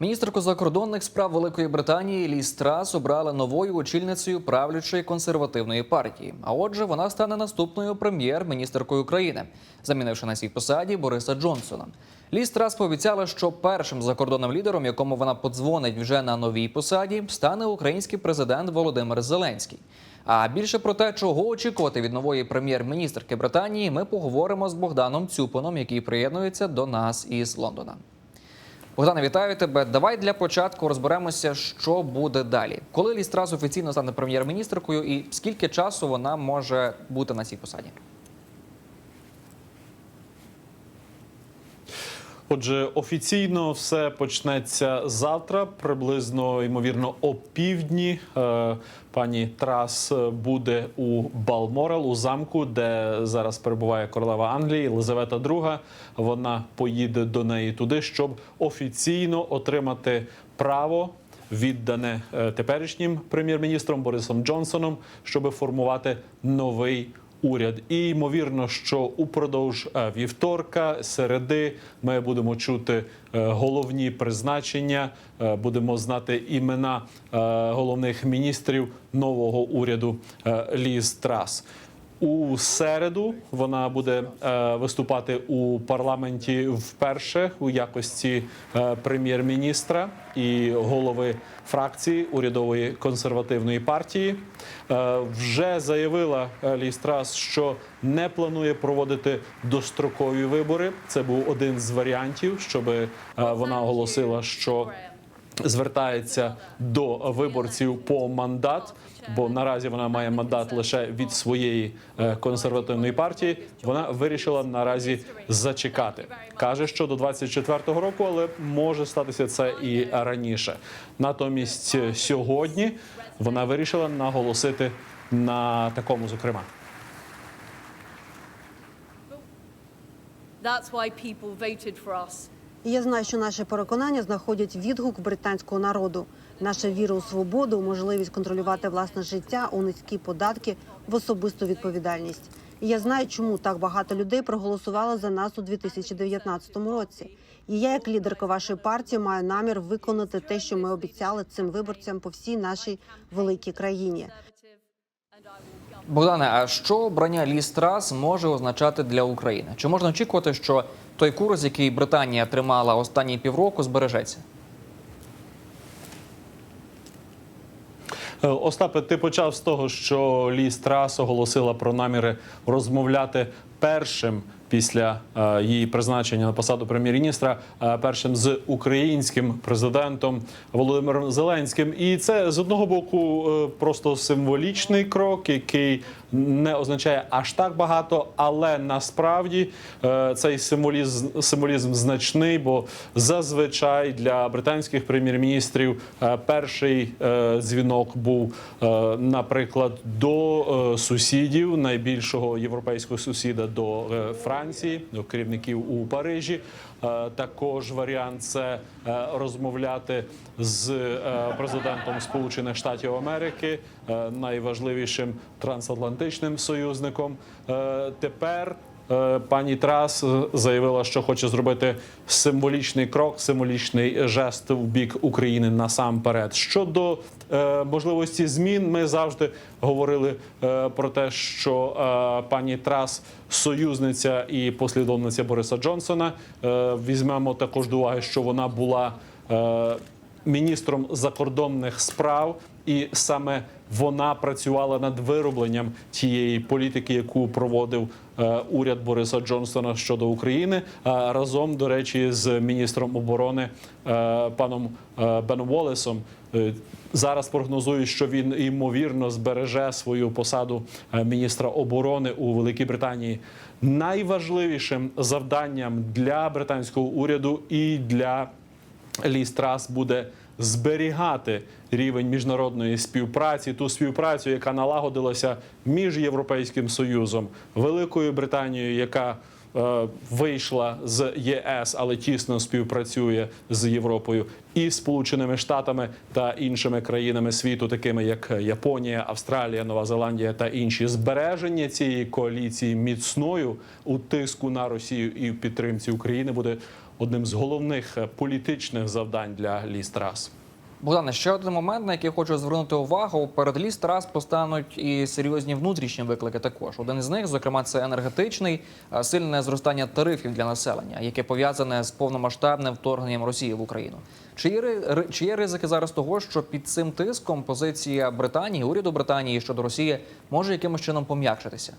Міністерку закордонних справ Великої Британії Ліз Трас обрали новою очільницею правлячої консервативної партії. А отже, вона стане наступною прем'єр-міністеркою України, замінивши на цій посаді Бориса Джонсона. Ліз Трас пообіцяла, що першим закордонним лідером, якому вона подзвонить вже на новій посаді, стане український президент Володимир Зеленський. А більше про те, чого очікувати від нової прем'єр-міністерки Британії, ми поговоримо з Богданом Цюпоном, який приєднується до нас із Лондона. Богдане, вітаю тебе. Давай для початку розберемося, що буде далі. Коли Лістрас офіційно стане прем'єр-міністркою, і скільки часу вона може бути на цій посаді? Отже, офіційно все почнеться завтра, приблизно ймовірно о півдні. Е, Пані Трас буде у Балморел у замку, де зараз перебуває королева Англії Єлизавета II. Вона поїде до неї туди, щоб офіційно отримати право. Віддане е, теперішнім прем'єр-міністром Борисом Джонсоном, щоб формувати новий уряд. І ймовірно, що упродовж е, вівторка, середи, ми будемо чути е, головні призначення, е, будемо знати імена головних міністрів нового уряду Ліз Трас. У середу вона буде е, виступати у парламенті вперше у якості е, прем'єр-міністра і голови фракції урядової консервативної партії. Е, вже заявила Ліз що не планує проводити дострокові вибори. Це був один з варіантів, щоб е, вона оголосила, що звертається до виборців по мандат, бо наразі вона має мандат лише від своєї е, консервативної партії. Вона вирішила наразі зачекати. каже, що до 24-го року, але може статися це і раніше. Натомість сьогодні вона вирішила наголосити на такому, зокрема. That's why people voted for us. І я знаю, що наші переконання знаходять відгук британського народу. Наша віра у свободу, можливість контролювати власне життя, у низькі податки, в особисту відповідальність. І я знаю, чому так багато людей проголосувало за нас у 2019 році. І я, як лідерка вашої партії, маю намір виконати те, що ми обіцяли цим виборцям по всій нашій великій країні. Богдане, а що обрання Лістрас може означати для України? Чи можна очікувати, що той курс, який Британія тримала останні півроку, збережеться? Е, Остапе, ти почав з того, що Лі Трас оголосила про наміри розмовляти першим після е, її призначення на посаду прем'єр-міністра, е, першим з українським президентом Володимиром Зеленським. І це з одного боку е, просто символічний крок, який не означає аж так багато, але насправді цей символізм, символізм значний, бо зазвичай для британських прем'єр-міністрів перший дзвінок був, наприклад, до сусідів найбільшого європейського сусіда до е, Франції, до керівників у Парижі. Е, Також варіант це е, розмовляти з е, президентом Сполучених Штатів Америки, найважливішим трансатлантичним союзником. Тепер пані Трас е, заявила, що хоче зробити символічний крок, символічний жест в бік України насамперед. Щодо е, можливості змін, ми завжди говорили е, про те, що е, пані Трас союзниця і послідовниця Бориса Джонсона. Е, Візьмемо також до уваги, що вона була. е, Міністром закордонних справ, і саме вона працювала над виробленням тієї політики, яку проводив е, уряд Бориса Джонсона щодо України, е, разом до речі, з міністром оборони е, паном Беном Волесом. Зараз прогнозують, що він ймовірно збереже свою посаду міністра оборони у Великій Британії. Найважливішим завданням для британського уряду і для Ліз Трас буде зберігати рівень міжнародної співпраці, ту співпрацю, яка налагодилася між Європейським Союзом, Великою Британією, яка вийшла з ЄС, але тісно співпрацює з Європою, і Сполученими Штатами та іншими країнами світу, такими як Японія, Австралія, Нова Зеландія та інші. Збереження цієї коаліції міцною у тиску на Росію і в підтримці України буде одним з головних е, політичних завдань для Лі Страс. Богдане, ще один момент, на який хочу звернути увагу. Перед ліс Трас постануть і серйозні внутрішні виклики. Також один із них, зокрема, це енергетичний сильне зростання тарифів для населення, яке пов'язане з повномасштабним вторгненням Росії в Україну. Чи є, чи є ризики зараз того, що під цим тиском позиція Британії, уряду Британії щодо Росії може якимось чином пом'якшитися?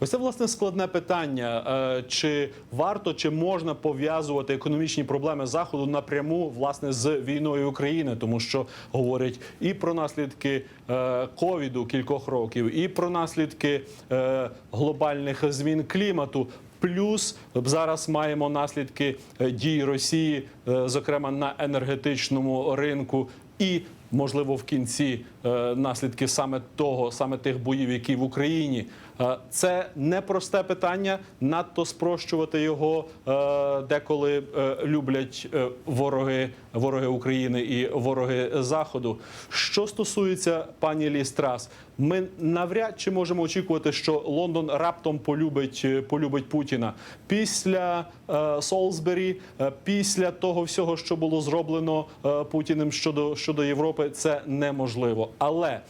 Ось це власне складне питання. Е, Чи варто чи можна пов'язувати економічні проблеми заходу напряму власне з війною України, тому що говорять і про наслідки е, ковіду кількох років, і про наслідки е, глобальних змін клімату. Плюс зараз маємо наслідки дій Росії, зокрема на енергетичному ринку, і можливо в кінці е, наслідки саме того, саме тих боїв, які в Україні. Е, Це непросте питання. Надто спрощувати його е, деколи люблять вороги, вороги України і вороги Заходу. Що стосується пані Лістрас, ми навряд чи можемо очікувати, що Лондон раптом полюбить, е, полюбить Путіна після е, Солсбері, е, після того всього, що було зроблено е, Путіним щодо, щодо Європи, це неможливо. Але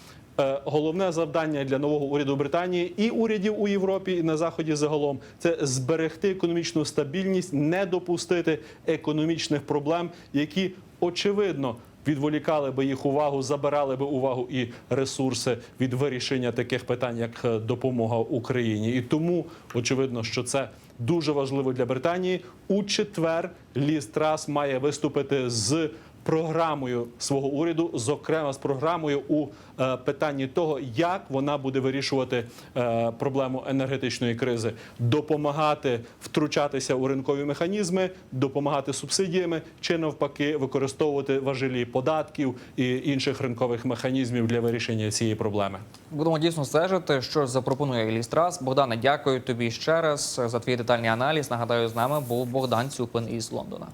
Е, Головне завдання для нового уряду Британії і урядів у Європі і на заході загалом це зберегти економічну стабільність, не допустити економічних проблем, які очевидно відволікали би їх увагу, забирали би увагу і ресурси від вирішення таких питань, як е, допомога Україні. І тому очевидно, що це дуже важливо для Британії. У четвер ліс Трас має виступити з програмою свого уряду, зокрема з програмою у е, питанні того, як вона буде вирішувати е, проблему енергетичної кризи, допомагати втручатися у ринкові механізми, допомагати субсидіями чи навпаки використовувати важелі податків і інших ринкових механізмів для вирішення цієї проблеми. Будемо дійсно стежити, що запропонує Лістрас. Богдане, дякую тобі ще раз за твій детальний аналіз. Нагадаю, з нами був Богдан Цюпин із Лондона.